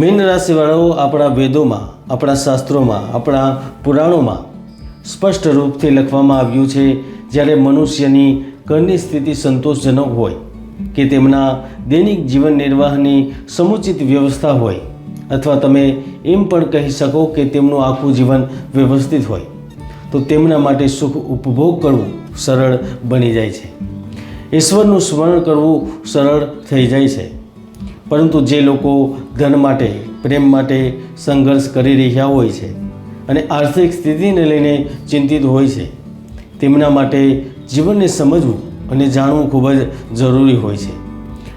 Mean રાશિવાળાઓ આપણા વેદોમાં, આપણા શાસ્ત્રોમાં, આપણા પુરાણોમાં સ્પષ્ટ રૂપથી લખવામાં આવ્યું છે, જ્યારે મનુષ્યની ઘરની સ્થિતિ સંતોષજનક હોય કે તેમના દૈનિક જીવન નિર્વાહની સમુચિત વ્યવસ્થા હોય, અથવા તમે એમ પણ કહી શકો કે તેમનું આખું જીવન વ્યવસ્થિત હોય, તો તેમના માટે સુખ ઉપભોગ કરવું સરળ બની જાય છે. ઈશ્વરનું સ્મરણ કરવું સરળ થઈ જાય છે. પરંતુ જે લોકો ધન માટે, પ્રેમ માટે સંઘર્ષ કરી રહ્યા હોય છે અને આર્થિક સ્થિતિને લઈને ચિંતિત હોય છે, તેમના માટે જીવનને સમજવું અને જાણવું ખૂબ જ જરૂરી હોય છે.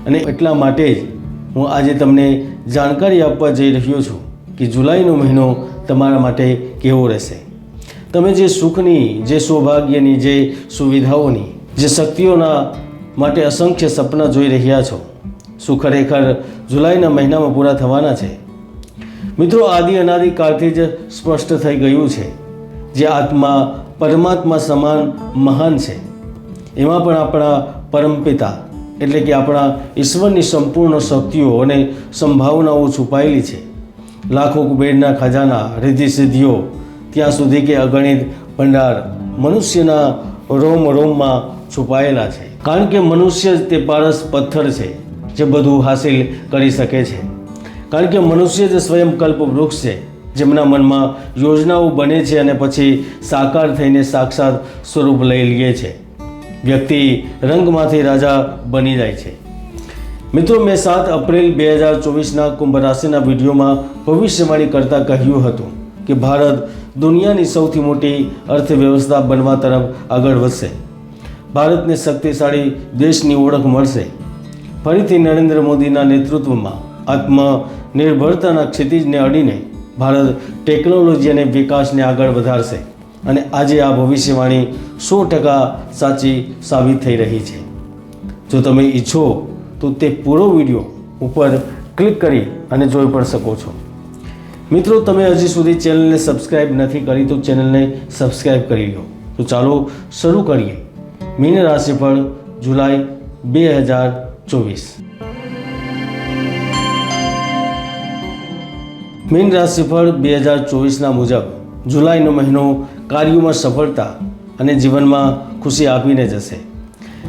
અને એટલા માટે જ હું આજે તમને જાણકારી આપવા જઈ રહ્યો છું કે જુલાઈનો મહિનો તમારા માટે કેવો રહેશે. તમે જે સુખની, જે સૌભાગ્યની, જે સુવિધાઓની, જે શક્તિઓના માટે અસંખ્ય સપના જોઈ રહ્યા છો શું ખરેખર જુલાઈના મહિનામાં પૂરા થવાના છે? મિત્રો, આદિ અનાદિ કાળથી જ સ્પષ્ટ થઈ ગયું છે જે આત્મા પરમાત્મા સમાન મહાન છે. એમાં પણ આપણા પરમપિતા, એટલે કે આપણા ઈશ્વરની સંપૂર્ણ શક્તિઓ અને સંભાવનાઓ છુપાયેલી છે. લાખો કુબેરના ખજાના, રિદ્ધિ સિદ્ધિઓ, ત્યાં સુધી કે અગણિત ભંડાર મનુષ્યના રોમ રોમમાં છુપાયેલા છે. કારણ કે મનુષ્ય તે પારસ પથ્થર છે. જે બધું હાસિલ કરી શકે છે. કારણ કે મનુષ્ય જ સ્વયંકલ્પ વૃક્ષ છે, જેમના મનમાં યોજનાઓ બને છે અને પછી સાકાર થઈને સાક્ષાત સ્વરૂપ લઈ લે છે. વ્યક્તિ રંગમાંથી રાજા બની જાય છે. મિત્રો, મેં સાત એપ્રિલ બે હજાર ચોવીસના કુંભ રાશિના વિડીયોમાં ભવિષ્યવાણી કરતાં કહ્યું હતું કે ભારત દુનિયાની સૌથી મોટી અર્થવ્યવસ્થા બનવા તરફ આગળ વધશે. ભારતને શક્તિશાળી દેશની ઓળખ મળશે. ફરીથી નરેન્દ્ર મોદીના નેતૃત્વમાં આત્મનિર્ભરતાના ક્ષિતિજને અડીને ભારત ટેકનોલોજી અને વિકાસને આગળ વધારશે અને આજે આ ભવિષ્યવાણી સો ટકા સાચી સાબિત થઈ રહી છે. જો તમે ઈચ્છો તો તે પૂરો વીડિયો ઉપર ક્લિક કરી અને જોઈ પણ શકો છો. મિત્રો, તમે હજી સુધી ચેનલને સબસ્ક્રાઈબ નથી કરી તો ચેનલને સબસ્ક્રાઈબ કરી લો. તો ચાલો શરૂ કરીએ. મીન રાશિફળ જુલાઈ બે હજાર ચોવીસ. મીન રાશિફળ બે હજાર ચોવીસના મુજબ જુલાઈનો મહિનો કાર્યોમાં સફળતા અને જીવનમાં ખુશી આપીને જશે.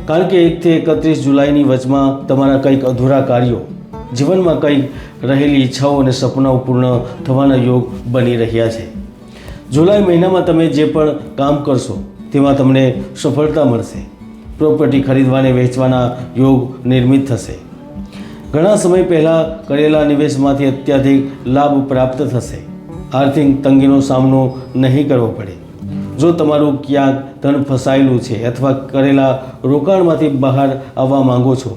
કારણ કે એકથી એકત્રીસ જુલાઈની વચમાં તમારા કંઈક અધૂરા કાર્યો, જીવનમાં કંઈક રહેલી ઈચ્છાઓ અને સપનાઓ પૂર્ણ થવાના યોગ બની રહ્યા છે. જુલાઈ મહિનામાં તમે જે પણ કામ કરશો, તેમાં તમને સફળતા મળશે. પ્રોપર્ટી ખરીદવાને, વેચવાના યોગ નિર્મિત થશે. ઘણા સમય પહેલાં કરેલા નિવેશમાંથી અત્યાધિક લાભ પ્રાપ્ત થશે. આર્થિક તંગીનો સામનો નહીં કરવો પડે. જો તમારું ક્યાંક ધન ફસાયેલું છે અથવા કરેલા રોકાણમાંથી બહાર આવવા માંગો છો,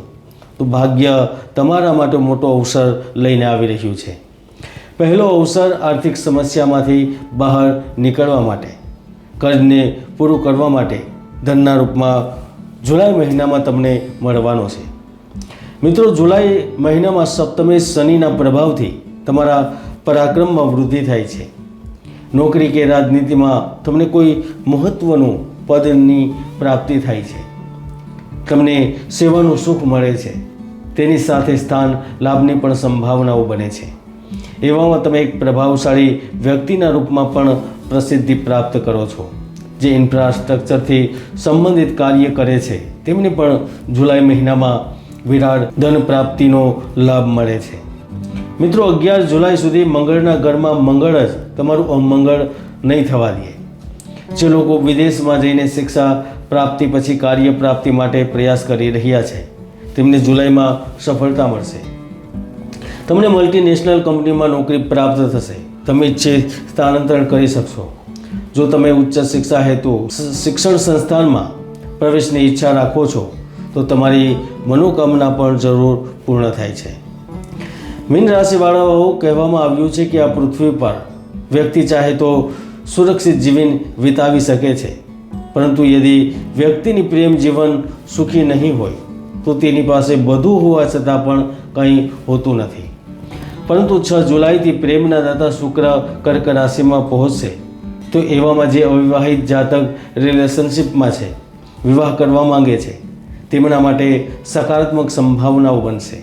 તો ભાગ્ય તમારા માટે મોટો અવસર લઈને આવી રહ્યું છે. પહેલો અવસર આર્થિક સમસ્યામાંથી બહાર નીકળવા માટે, કર્જને પૂરું કરવા માટે, ધનના રૂપમાં જુલાઈ મહિનામાં તમને મળવાનો છે. મિત્રો, જુલાઈ મહિનામાં સપ્તમે શનિના પ્રભાવથી તમારા પરાક્રમમાં વૃદ્ધિ થાય છે. નોકરી કે રાજનીતિમાં તમને કોઈ મહત્ત્વનું પદની પ્રાપ્તિ થાય છે. તમને સેવાનું સુખ મળે છે. તેની સાથે સ્થાન લાભની પણ સંભાવનાઓ બને છે. એવામાં તમે એક પ્રભાવશાળી વ્યક્તિના રૂપમાં પણ પ્રસિદ્ધિ પ્રાપ્ત કરો છો. જે ઇન્ફ્રાસ્ટ્રક્ચરથી સંબંધિત કાર્ય કરે છે, તેમને પણ જુલાઈ મહિનામાં વિરાટ ધન પ્રાપ્તિનો લાભ મળે છે. મિત્રો, અગિયાર જુલાઈ સુધી મંગળના ઘરમાં મંગળ જ, તમારું અમંગળ નહીં થવા દે. જે લોકો વિદેશમાં જઈને શિક્ષા પ્રાપ્તિ પછી કાર્ય પ્રાપ્તિ માટે પ્રયાસ કરી રહ્યા છે, તેમને જુલાઈમાં સફળતા મળશે. તમને મલ્ટીનેશનલ કંપનીમાં નોકરી પ્રાપ્ત થશે. તમે ઈચ્છે સ્થાનાંતરણ કરી શકશો. જો તમે ઉચ્ચ શિક્ષા હેતુ શિક્ષણ સંસ્થાનમાં પ્રવેશની ઈચ્છા રાખો છો, તો તમારી મનોકામના પણ જરૂર પૂર્ણ થાય છે. મીન રાશિવાળાઓ કહેવામાં આવ્યું છે કે આ પૃથ્વી પર વ્યક્તિ ચાહે તો સુરક્ષિત જીવન વિતાવી શકે છે. પરંતુ યદિ વ્યક્તિની પ્રેમ જીવન સુખી નહીં હોય, તો તેની પાસે બધું હોવા છતાં પણ કંઈ હોતું નથી. પરંતુ છ જુલાઈથી પ્રેમના દાતા શુક્ર કર્ક રાશિમાં પહોંચશે. તો એવામાં જે અવિવાહિત જાતક રિલેશનશિપમાં છે, વિવાહ કરવા માંગે છે, તેમના માટે સકારાત્મક સંભાવનાઓ બનશે.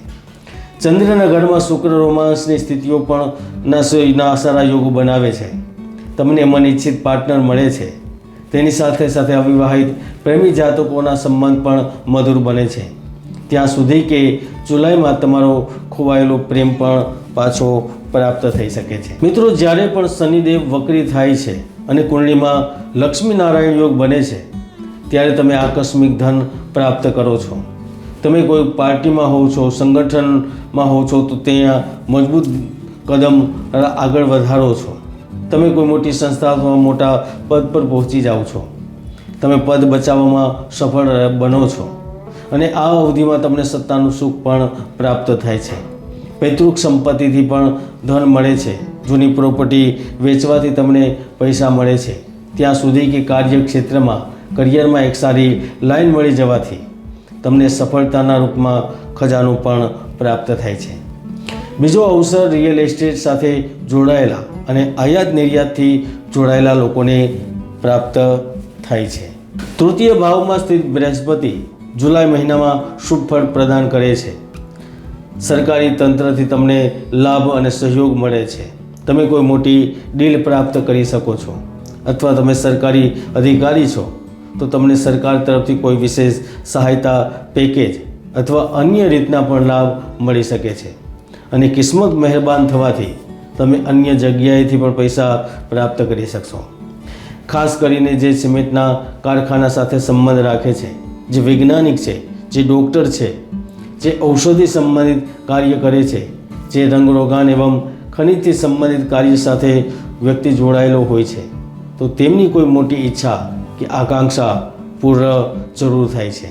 ચંદ્રના ઘરમાં શુક્ર રોમાંસની સ્થિતિઓ પણ ના સારા યોગો બનાવે છે. તમને મનઇચ્છિત પાર્ટનર મળે છે. તેની સાથે સાથે અવિવાહિત પ્રેમી જાતકોના સંબંધ પણ મધુર બને છે. ત્યાં સુધી કે જુલાઈમાં તમારો ખોવાયેલો પ્રેમ પણ પાછો પ્રાપ્ત થઈ શકે છે. મિત્રો, જ્યારે પણ શનિદેવ વક્રી થાય છે અને કુંડળીમાં લક્ષ્મીનારાયણ યોગ બને છે, ત્યારે તમે આકસ્મિક ધન પ્રાપ્ત કરો છો. તમે કોઈ પાર્ટીમાં હોવ છો, સંગઠનમાં હોવ છો, તો ત્યાં મજબૂત કદમ આગળ વધારો છો. તમે કોઈ મોટી સંસ્થા અથવા મોટા પદ પર પહોંચી જાઓ છો. તમે પદ બચાવવામાં સફળ બનો છો. અને આ અવધિમાં તમને સત્તાનું સુખ પણ પ્રાપ્ત થાય છે. પૈતૃક સંપત્તિથી પણ ધન મળે છે. જૂની પ્રોપર્ટી વેચવાથી તમને પૈસા મળે છે. ત્યાં સુધી કે કાર્યક્ષેત્રમાં, કરિયરમાં એક સારી લાઈન મળી જવાથી તમને સફળતાના રૂપમાં ખજાનું પણ પ્રાપ્ત થાય છે. બીજો અવસર રિયલ એસ્ટેટ સાથે જોડાયેલા અને આયાત નિર્યાતથી જોડાયેલા લોકોને પ્રાપ્ત થાય છે. તૃતીય ભાવમાં સ્થિત બૃહસ્પતિ જુલાઈ મહિનામાં શુભ ફળ પ્રદાન કરે છે. સરકારી તંત્રથી તમને લાભ અને સહયોગ મળે છે. તમે કોઈ મોટી ડીલ પ્રાપ્ત કરી શકો છો અથવા તમે સરકારી અધિકારી છો, તો તમને સરકાર તરફથી કોઈ વિશેષ સહાયતા પેકેજ અથવા અન્ય રીતના પણ લાભ મળી શકે છે. અને કિસ્મત મહેરબાન થવાથી તમે અન્ય જગ્યાએથી પણ પૈસા પ્રાપ્ત કરી શકશો. ખાસ કરીને જે સિમેન્ટના કારખાના સાથે સંબંધ રાખે છે, જે વૈજ્ઞાનિક છે, જે ડૉક્ટર છે, જે ઔષધિ સંબંધિત કાર્ય કરે છે, જે રંગરોગાન એવં ખનિજથી સંબંધિત કાર્ય સાથે વ્યક્તિ જોડાયેલો હોય છે. તો તેમની કોઈ મોટી ઈચ્છા કે આકાંક્ષા પૂર્ણ જરૂર થાય છે.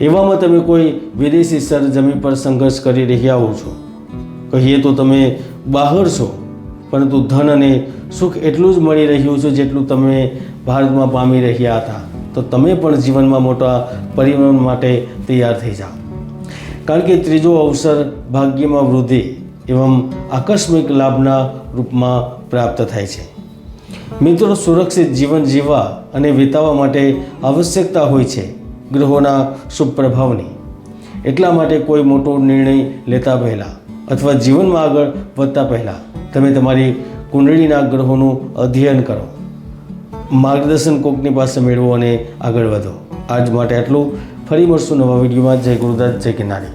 એવામાં તમે કોઈ વિદેશી સરજમી પર સંઘર્ષ કરી રહ્યા હો છો? કહીએ તો તમે બહાર છો, પરંતુ ધન અને સુખ એટલું જ મળી રહ્યું છે જેટલું તમે ભારતમાં પામી રહ્યા હતા. તો તમે પણ જીવનમાં મોટા પરિવર્તન માટે તૈયાર થઈ જાઓ. કારણ કે ત્રીજો અવસર ભાગ્યમાં વૃદ્ધિ એવં આકસ્મિક લાભના રૂપમાં પ્રાપ્ત થાય છે મિત્રો સુરક્ષિત જીવન જીવવા અને વિતાવવા માટે આવશ્યકતા હોય છે ગ્રહોના શુભ પ્રભાવની એટલા માટે કોઈ મોટો નિર્ણય લેતા પહેલાં અથવા જીવનમાં આગળ વધતા પહેલાં તમે તમારી કુંડળીના ગ્રહોનું અધ્યયન કરો. માર્ગદર્શન કોકની પાસે મેળવો અને આગળ વધો. આજ માટે આટલું. ફરી મળશું નવા વિડીયોમાં. જય ગુરુદાસ જય કિનારી.